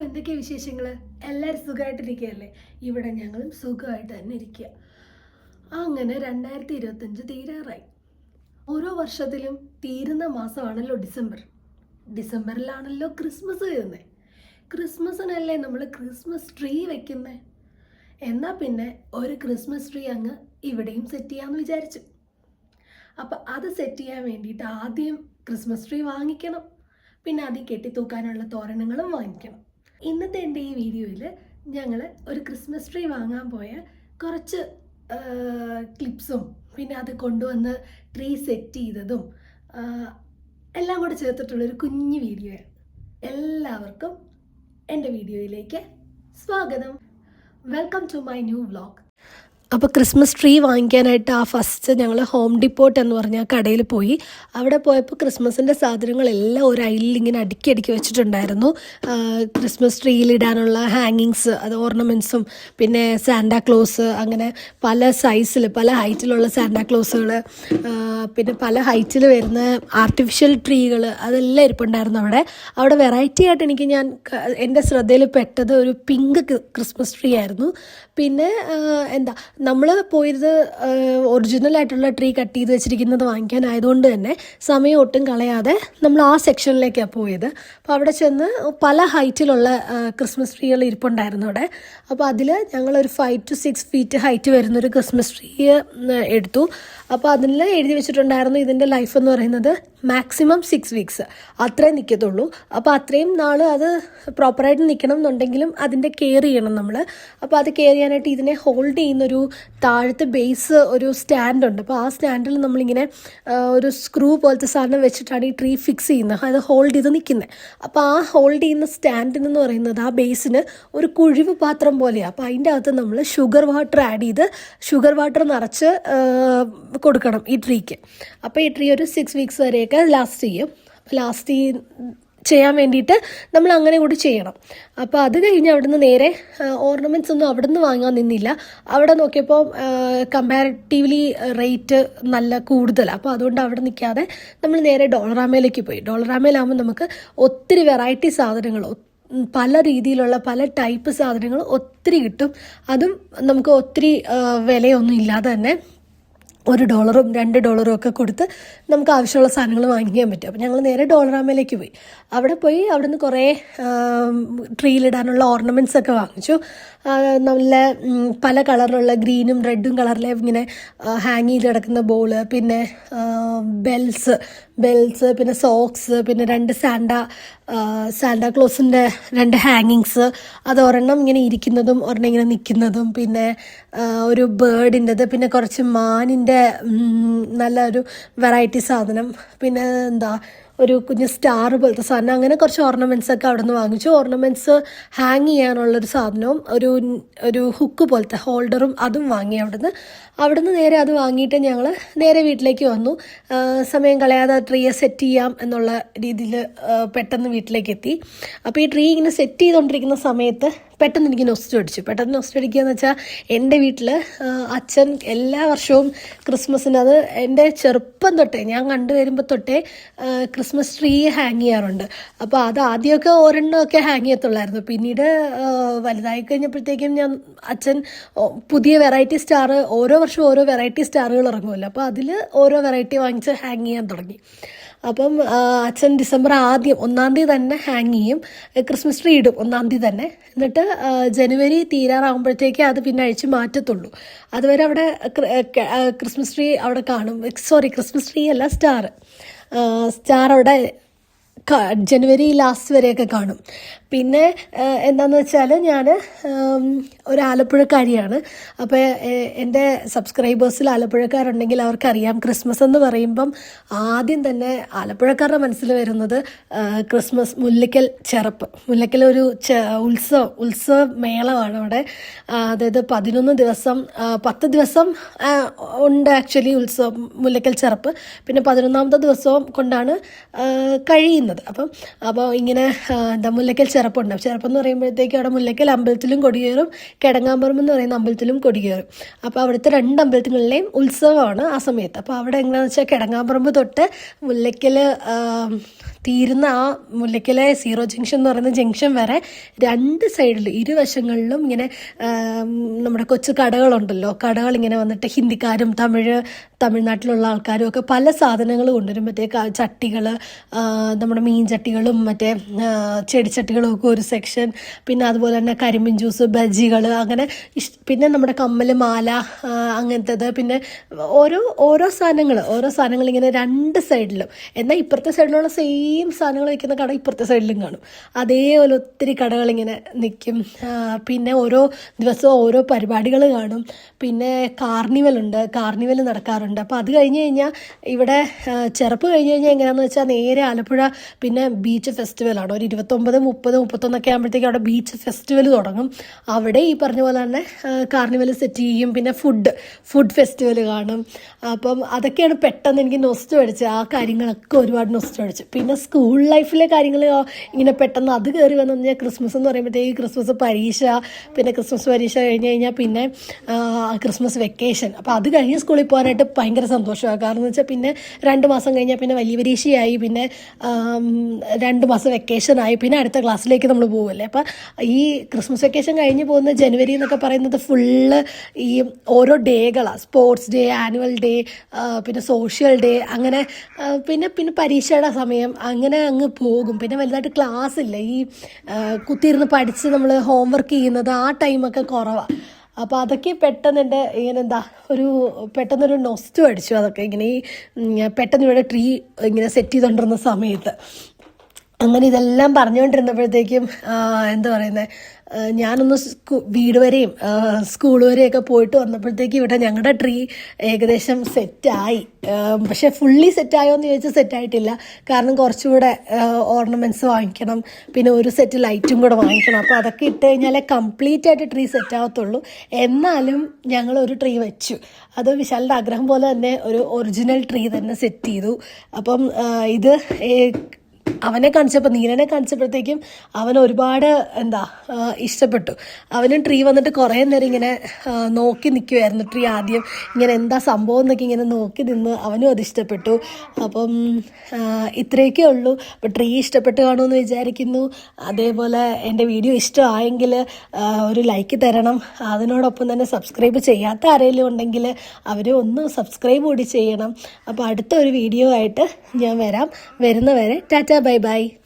എന്തൊക്കെയാ വിശേഷങ്ങൾ എല്ലാവരും സുഖമായിട്ടിരിക്കുകയല്ലേ ഇവിടെ ഞങ്ങളും സുഖമായിട്ട് തന്നെ ഇരിക്കുക. അങ്ങനെ രണ്ടായിരത്തി ഇരുപത്തഞ്ച് തീരാറായി. ഓരോ വർഷത്തിലും തീരുന്ന മാസമാണല്ലോ ഡിസംബർ. ഡിസംബറിലാണല്ലോ ക്രിസ്മസ് വരുന്നത് ക്രിസ്മസിനല്ലേ നമ്മൾ ക്രിസ്മസ് ട്രീ വെക്കുന്നത് എന്നാൽ പിന്നെ ഒരു ക്രിസ്മസ് ട്രീ അങ്ങ് ഇവിടെയും സെറ്റ് ചെയ്യാമെന്ന് വിചാരിച്ചു. അപ്പം അത് സെറ്റ് ചെയ്യാൻ വേണ്ടിയിട്ട് ആദ്യം ക്രിസ്മസ് ട്രീ വാങ്ങിക്കണം. പിന്നെ അതിൽ കെട്ടിത്തൂക്കാനുള്ള തോരണങ്ങളും വാങ്ങിക്കണം. ഇന്നത്തെ എന്റെ ഈ വീഡിയോയിൽ ഞങ്ങൾ ഒരു ക്രിസ്മസ് ട്രീ വാങ്ങാൻ പോയ കുറച്ച് ക്ലിപ്സും പിന്നെ അത് കൊണ്ടുവന്ന് ട്രീ സെറ്റ് ചെയ്തതും എല്ലാം കൂടെ ചേർത്തിട്ടുള്ളൊരു കുഞ്ഞു വീഡിയോയാണ് എല്ലാവർക്കും എന്റെ വീഡിയോയിലേക്ക് സ്വാഗതം. Welcome to my new vlog അപ്പോൾ ക്രിസ്മസ് ട്രീ വാങ്ങിക്കാനായിട്ട് ആ ഫസ്റ്റ് ഞങ്ങൾ ഹോം ഡിപ്പോട്ട് എന്ന് പറഞ്ഞ കടയിൽ പോയി. അവിടെ പോയപ്പോൾ ക്രിസ്മസിന്റെ സാധനങ്ങളെല്ലാം ഒരു അയിലിൽ ഇങ്ങനെ അടുക്കി അടുക്കി വെച്ചിട്ടുണ്ടായിരുന്നു. ക്രിസ്മസ് ട്രീയിൽ ഇടാനുള്ള ഹാങ്ങിങ്സ് അത് ഓർണമെന്റ്സും പിന്നെ സാന്റാ ക്ലോസ് അങ്ങനെ പല സൈസിൽ പല ഹൈറ്റിലുള്ള സാന്റാ ക്ലോസുകൾ പിന്നെ പല ഹൈറ്റിൽ വരുന്ന ആർട്ടിഫിഷ്യൽ ട്രീകൾ അതെല്ലാം ഇരിപ്പുണ്ടായിരുന്നു അവിടെ. അവിടെ വെറൈറ്റി ആയിട്ട് എനിക്ക് ഞാൻ എന്റെ ശ്രദ്ധയിൽ പെട്ടത് ഒരു പിങ്ക് ക്രിസ്മസ് ട്രീ ആയിരുന്നു. പിന്നെ എന്താ നമ്മൾ പോയത് ഒറിജിനൽ ആയിട്ടുള്ള ട്രീ കട്ട് ചെയ്ത് വെച്ചിരിക്കുന്നത് വാങ്ങിക്കാനായതുകൊണ്ട് തന്നെ സമയം ഒട്ടും കളയാതെ നമ്മൾ ആ സെക്ഷനിലേക്കാണ് പോയത്. അപ്പോൾ അവിടെ ചെന്ന് പല ഹൈറ്റിലുള്ള ക്രിസ്മസ് ട്രീകൾ ഇരിപ്പുണ്ടായിരുന്നു അവിടെ. അപ്പോൾ അതിൽ ഞങ്ങളൊരു five two six feet height വരുന്നൊരു ക്രിസ്മസ് ട്രീ എടുത്തു. അപ്പോൾ അതിൽ എഴുതി വെച്ചിട്ടുണ്ടായിരുന്നു ഇതിന്റെ ലൈഫ് എന്ന് പറയുന്നത് മാക്സിമം സിക്സ് വീക്സ് അത്രേ നിൽക്കത്തുള്ളൂ അപ്പോൾ അത്രയും നാൾ അത് പ്രോപ്പറായിട്ട് നിൽക്കണം എന്നുണ്ടെങ്കിലും അതിന്റെ കെയർ ചെയ്യണം നമ്മൾ അപ്പോൾ അത് കെയർ ചെയ്യാനായിട്ട് ഇതിനെ ഹോൾഡ് ചെയ്യുന്നൊരു താഴത്തെ ബേസ് ഒരു സ്റ്റാൻഡ് ഉണ്ട്. അപ്പോൾ ആ സ്റ്റാൻഡിൽ നമ്മളിങ്ങനെ ഒരു സ്ക്രൂ പോലത്തെ സാധനം വെച്ചിട്ടാണ് ഈ ട്രീ ഫിക്സ് ചെയ്യുന്നത്. അത് ഹോൾഡ് ചെയ്ത് നിൽക്കുന്നത് അപ്പോൾ ആ ഹോൾഡ് ചെയ്യുന്ന സ്റ്റാൻഡിനെന്ന് പറയുന്നത് ആ ബേസിന് ഒരു കുഴിവ് പാത്രം പോലെയാണ് അപ്പോൾ അതിന്റെ അകത്ത് നമ്മൾ ഷുഗർ വാട്ടർ ആഡ് ചെയ്ത് ഷുഗർ വാട്ടർ നിറച്ച് കൊടുക്കണം ഈ ട്രീക്ക് അപ്പോൾ ഈ ട്രീ ഒരു സിക്സ് വീക്സ് വരെയൊക്കെ ലാസ്റ്റ് ചെയ്യും. ലാസ്റ്റ് ചെയ്യാൻ വേണ്ടിയിട്ട് നമ്മൾ അങ്ങനെ കൂടി ചെയ്യണം. അപ്പോൾ അത് കഴിഞ്ഞ് അവിടുന്ന് നേരെ ഓർണമെന്റ്സ് ഒന്നും അവിടുന്ന് വാങ്ങാൻ നിന്നില്ല. അവിടെ നോക്കിയപ്പോൾ കമ്പാരിറ്റീവ്ലി റേറ്റ് നല്ല കൂടുതലാണ് അപ്പോൾ അതുകൊണ്ട് അവിടെ നിൽക്കാതെ നമ്മൾ നേരെ ഡോളറാമയിലേക്ക് പോയി. ഡോളറാമയിലാകുമ്പോൾ നമുക്ക് ഒത്തിരി വെറൈറ്റി സാധനങ്ങൾ പല രീതിയിലുള്ള പല ടൈപ്പ് സാധനങ്ങൾ ഒത്തിരി കിട്ടും. അതും നമുക്ക് ഒത്തിരി വിലയൊന്നും ഇല്ലാതെ തന്നെ ഒരു ഡോളറും രണ്ട് ഡോളറും ഒക്കെ കൊടുത്ത് നമുക്ക് ആവശ്യമുള്ള സാധനങ്ങൾ വാങ്ങിക്കാൻ പറ്റും. അപ്പോൾ ഞങ്ങൾ നേരെ ഡോളറാമയിലേക്ക് പോയി. അവിടെ പോയി അവിടുന്ന് കുറേ ട്രീയിലിടാനുള്ള ഓർണമെന്റ്സ് ഒക്കെ വാങ്ങിച്ചു. നല്ല പല കളറിലുള്ള ഗ്രീനും റെഡും കളറിലെ ഇങ്ങനെ ഹാങ് ചെയ്ത് കിടക്കുന്ന ബോൾ പിന്നെ ബെൽസ് ബെൽസ് പിന്നെ സോക്സ് പിന്നെ രണ്ട് സാൻഡ സാന്റാ ക്ലോസിന്റെ രണ്ട് ഹാങ്ങിങ്സ് അത് ഒരെണ്ണം ഇങ്ങനെ ഇരിക്കുന്നതും ഒരെണ്ണം ഇങ്ങനെ നിൽക്കുന്നതും പിന്നെ ഒരു ബേർഡിന്റെത് പിന്നെ കുറച്ച് മാനിന്റെ നല്ല ഒരു വെറൈറ്റി സാധനം. പിന്നെ എന്താ ഒരു കുഞ്ഞ് സ്റ്റാർ പോലത്തെ സാധനം. അങ്ങനെ കുറച്ച് ഓർണമെന്റ്സ് ഒക്കെ അവിടെ നിന്ന് വാങ്ങിച്ചു. ഓർണമെന്റ്സ് ഹാങ് ചെയ്യാനുള്ളൊരു സാധനവും ഒരു ഒരു ഹുക്ക് പോലത്തെ ഹോൾഡറും അതും വാങ്ങി അവിടുന്ന്. അവിടുന്ന് നേരെ അത് വാങ്ങിയിട്ട് ഞങ്ങൾ നേരെ വീട്ടിലേക്ക് വന്നു. സമയം കളയാതെ ട്രീയെ സെറ്റ് ചെയ്യാം എന്നുള്ള രീതിയിൽ പെട്ടെന്ന് വീട്ടിലേക്ക് എത്തി. അപ്പോൾ ഈ ട്രീ ഇങ്ങനെ സെറ്റ് ചെയ്തുകൊണ്ടിരിക്കുന്ന സമയത്ത് പെട്ടെന്ന് എനിക്ക് നൊസ്റ്റ് അടിച്ചു. പെട്ടെന്ന് നൊസ്റ്റ് അടിക്കുക എന്ന് വെച്ചാൽ എന്റെ വീട്ടിൽ അച്ഛൻ എല്ലാ വർഷവും ക്രിസ്മസിന് അത് എന്റെ ചെറുപ്പം തൊട്ടേ ഞാൻ കണ്ടുവരുമ്പോൾ തൊട്ടേ ക്രിസ്മസ് ട്രീ ഹാങ് ചെയ്യാറുണ്ട്. അപ്പോൾ അത് ആദ്യമൊക്കെ ഒരെണ്ണമൊക്കെ ഹാങ് ചെയ്യത്തുള്ളായിരുന്നു. പിന്നീട് വലുതായി കഴിഞ്ഞപ്പോഴത്തേക്കും ഞാൻ അച്ഛൻ പുതിയ വെറൈറ്റി സ്റ്റാർ ഓരോ വർഷവും ഓരോ വെറൈറ്റി സ്റ്റാറുകൾ ഇറങ്ങുമല്ലോ. അപ്പോൾ അതിൽ ഓരോ വെറൈറ്റി വാങ്ങിച്ച് ഹാങ് ചെയ്യാൻ തുടങ്ങി. അപ്പം അച്ഛൻ ഡിസംബർ ആദ്യം ഒന്നാം തീയതി തന്നെ ഹാങ് ചെയ്യും. ക്രിസ്മസ് ട്രീ ഇടും ഒന്നാം തീയതി തന്നെ. എന്നിട്ട് ജനുവരി തീരാറാകുമ്പോഴത്തേക്ക് അത് പിന്നെ അഴിച്ച് മാറ്റത്തുള്ളൂ. അതുവരെ അവിടെ ക്രിസ്മസ് ട്രീ അവിടെ കാണും. സോറി ക്രിസ്മസ് ട്രീ അല്ല സ്റ്റാർ. സ്റ്റാർ അവിടെ ജനുവരി ലാസ്റ്റ് വരെയൊക്കെ കാണും. പിന്നെ എന്താന്ന് വെച്ചാൽ ഞാൻ ഒരു ആലപ്പുഴക്കാരിയാണ്. അപ്പോൾ എന്റെ സബ്സ്ക്രൈബേഴ്സിൽ ആലപ്പുഴക്കാരുണ്ടെങ്കിൽ അവർക്കറിയാം ക്രിസ്മസ് എന്ന് പറയുമ്പം ആദ്യം തന്നെ ആലപ്പുഴക്കാരുടെ മനസ്സിൽ വരുന്നത് ക്രിസ്മസ് മുല്ലയ്ക്കൽ ചെറുപ്പ്. മുല്ലയ്ക്കൽ ഒരു ഉത്സവം ഉത്സവ മേളമാണ് അവിടെ. അതായത് പതിനൊന്ന് ദിവസം പത്ത് ദിവസം ഉണ്ട് ആക്ച്വലി ഉത്സവം മുല്ലയ്ക്കൽ ചെറുപ്പ്. പിന്നെ പതിനൊന്നാമത്തെ ദിവസവും കൊണ്ടാണ് കഴിയുന്നത്. പോകുന്നത്. അപ്പം അപ്പോൾ ഇങ്ങനെ എന്താ മുല്ലക്കൽ ചിറപ്പുണ്ട്. ചെറുപ്പം എന്ന് പറയുമ്പോഴത്തേക്കും അവിടെ മുല്ലക്കൽ അമ്പലത്തിലും കൊടിയേറും കിടങ്ങാമ്പറമ്പ് എന്ന് പറയുന്ന അമ്പലത്തിലും കൊടിയേറും. അപ്പോൾ അവിടുത്തെ രണ്ട് അമ്പലത്തിങ്ങളിലെയും ഉത്സവമാണ് ആ സമയത്ത്. അപ്പോൾ അവിടെ എങ്ങനെയാണെന്ന് വെച്ചാൽ കിടങ്ങാമ്പറമ്പ് തൊട്ട് മുല്ലക്കൽ തീരുന്ന ആ മുല്ലക്കലെ സീറോ ജംഗ്ഷൻ എന്ന് പറയുന്ന ജംഗ്ഷൻ വരെ രണ്ട് സൈഡിൽ ഇരുവശങ്ങളിലും ഇങ്ങനെ നമ്മുടെ കൊച്ചു കടകളുണ്ടല്ലോ. കടകൾ ഇങ്ങനെ വന്നിട്ട് ഹിന്ദിക്കാരും തമിഴ് തമിഴ്നാട്ടിലുള്ള ആൾക്കാരും ഒക്കെ പല സാധനങ്ങൾ കൊണ്ടുവരുമ്പോഴത്തേക്ക് ചട്ടികൾ നമ്മുടെ മീൻ ചട്ടികളും മറ്റേ ചെടിച്ചട്ടികളും ഒക്കെ ഒരു സെക്ഷൻ പിന്നെ അതുപോലെ തന്നെ കരിമീൻ ജ്യൂസ് ബജികൾ അങ്ങനെ പിന്നെ നമ്മുടെ കമ്മൽ മാല അങ്ങനത്തേത്. പിന്നെ ഓരോ ഓരോ സാധനങ്ങൾ ഓരോ സാധനങ്ങൾ ഇങ്ങനെ രണ്ട് സൈഡിലും എന്നാൽ ഇപ്പുറത്തെ സൈഡിലുള്ള സെയിം സാധനങ്ങൾ വയ്ക്കുന്ന കട ഇപ്പുറത്തെ സൈഡിലും കാണും. അതേപോലെ ഒത്തിരി കടകൾ ഇങ്ങനെ നിൽക്കും പിന്നെ ഓരോ ദിവസവും ഓരോ പരിപാടികൾ കാണും. പിന്നെ കാർണിവൽ ഉണ്ട്. കാർണിവൽ നടക്കാറുണ്ട്. അപ്പോൾ അത് കഴിഞ്ഞ് കഴിഞ്ഞാൽ ഇവിടെ ചെറുപ്പ് കഴിഞ്ഞ് കഴിഞ്ഞാൽ എങ്ങനെയാണെന്ന് വെച്ചാൽ നേരെ ആലപ്പുഴ പിന്നെ ബീച്ച് ഫെസ്റ്റിവലാണ് ഒരു ഇരുപത്തൊമ്പത് മുപ്പത് മുപ്പത്തൊന്നൊക്കെ ആകുമ്പോഴത്തേക്കും അവിടെ ബീച്ച് ഫെസ്റ്റിവൽ തുടങ്ങും. അവിടെ ഈ പറഞ്ഞ പോലെ തന്നെ കാർണിവൽ സെറ്റ് ചെയ്യും. പിന്നെ ഫുഡ് ഫുഡ് ഫെസ്റ്റിവൽ കാണും. അപ്പം അതൊക്കെയാണ് പെട്ടെന്ന് എനിക്ക് നൊസ്റ്റ് അടിച്ചത്. ആ കാര്യങ്ങളൊക്കെ ഒരുപാട് നൊസ്റ്റ് അടിച്ചു. പിന്നെ സ്കൂൾ ലൈഫിലെ കാര്യങ്ങൾ ഇങ്ങനെ പെട്ടെന്ന് അത് കയറി വന്നു കഴിഞ്ഞാൽ ക്രിസ്മസ് എന്ന് പറയുമ്പോഴത്തേക്ക് ക്രിസ്മസ് പരീക്ഷ പിന്നെ ക്രിസ്മസ് പരീക്ഷ കഴിഞ്ഞ് കഴിഞ്ഞാൽ പിന്നെ ക്രിസ്മസ് വെക്കേഷൻ അപ്പോൾ അത് കഴിഞ്ഞ് സ്കൂളിൽ പോകാനായിട്ട് ഭയങ്കര സന്തോഷമാണ്. കാരണം എന്ന് വെച്ചാൽ പിന്നെ രണ്ട് മാസം കഴിഞ്ഞാൽ പിന്നെ വലിയ പരീക്ഷയായി. പിന്നെ രണ്ട് മാസം വെക്കേഷൻ ആയി. പിന്നെ അടുത്ത ക്ലാസ്സിലേക്ക് നമ്മൾ പോകുമല്ലേ അപ്പം ഈ ക്രിസ്മസ് വെക്കേഷൻ കഴിഞ്ഞ് പോകുന്ന ജനുവരി എന്നൊക്കെ പറയുന്നത് ഫുള്ള് ഈ ഓരോ ഡേകളാണ് സ്പോർട്സ് ഡേ ആനുവൽ ഡേ പിന്നെ സോഷ്യൽ ഡേ അങ്ങനെ പിന്നെ പിന്നെ പരീക്ഷയുടെ സമയം അങ്ങനെ അങ്ങ് പോകും. പിന്നെ വലുതായിട്ട് ക്ലാസ് ഇല്ല? ഈ കുത്തിയിരുന്ന് പഠിച്ച് നമ്മൾ ഹോംവർക്ക് ചെയ്യുന്നത് ആ ടൈമൊക്കെ കുറവാണ് അപ്പോൾ അതൊക്കെ പെട്ടെന്ന് എന്റെ ഇങ്ങനെ എന്താ ഒരു പെട്ടെന്നൊരു നൊസ്റ്റു അടിച്ചു അതൊക്കെ. ഇങ്ങനെ ഈ പെട്ടെന്ന് ഇവിടെ ട്രീ ഇങ്ങനെ സെറ്റ് ചെയ്തുകൊണ്ടിരുന്ന സമയത്ത്. അങ്ങനെ ഇതെല്ലാം പറഞ്ഞുകൊണ്ടിരുന്നപ്പോഴത്തേക്കും എന്താ പറയുന്നത് ഞാനൊന്ന് വീട് വരെയും സ്കൂൾ വരെയൊക്കെ പോയിട്ട് വന്നപ്പോഴത്തേക്ക് ഇവിടെ ഞങ്ങളുടെ ട്രീ ഏകദേശം സെറ്റായി. പക്ഷേ ഫുള്ളി സെറ്റായോ എന്ന് ചോദിച്ചാൽ സെറ്റായിട്ടില്ല. കാരണം കുറച്ചുകൂടെ ഓർണമെന്റ്സ് വാങ്ങിക്കണം. പിന്നെ ഒരു സെറ്റ് ലൈറ്റും കൂടെ വാങ്ങിക്കണം. അപ്പോൾ അതൊക്കെ ഇട്ട് കഴിഞ്ഞാലേ കംപ്ലീറ്റ് ആയിട്ട് ട്രീ സെറ്റ് ആവത്തുള്ളൂ. എന്നാലും ഞങ്ങൾ ഒരു ട്രീ വെച്ചു. അത് വിശാലിന്റെ ആഗ്രഹം പോലെ തന്നെ ഒരു ഒറിജിനൽ ട്രീ തന്നെ സെറ്റ് ചെയ്തു. അപ്പം ഇത് അവനെ കാണിച്ചപ്പോൾ നീലനെ കാണിച്ചപ്പോഴത്തേക്കും അവൻ ഒരുപാട് എന്താ ഇഷ്ടപ്പെട്ടു. അവനും ട്രീ വന്നിട്ട് കുറേ നേരം ഇങ്ങനെ നോക്കി നിൽക്കുമായിരുന്നു ട്രീ ആദ്യം ഇങ്ങനെ എന്താ സംഭവം എന്നൊക്കെ ഇങ്ങനെ നോക്കി നിന്ന് അവനും അത് ഇഷ്ടപ്പെട്ടു. അപ്പം ഇത്രയൊക്കെ ഉള്ളൂ. അപ്പോൾ ട്രീ ഇഷ്ടപ്പെട്ട് കാണുമെന്ന് വിചാരിക്കുന്നു. അതേപോലെ എന്റെ വീഡിയോ ഇഷ്ടമായെങ്കിൽ ഒരു ലൈക്ക് തരണം. അതിനോടൊപ്പം തന്നെ സബ്സ്ക്രൈബ് ചെയ്യാത്ത ആരെങ്കിലും ഉണ്ടെങ്കിൽ അവർ ഒന്ന് സബ്സ്ക്രൈബ് കൂടി ചെയ്യണം. അപ്പോൾ അടുത്ത ഒരു വീഡിയോ ആയിട്ട് ഞാൻ വരാം. വരുന്നവരെ ടാറ്റ bye bye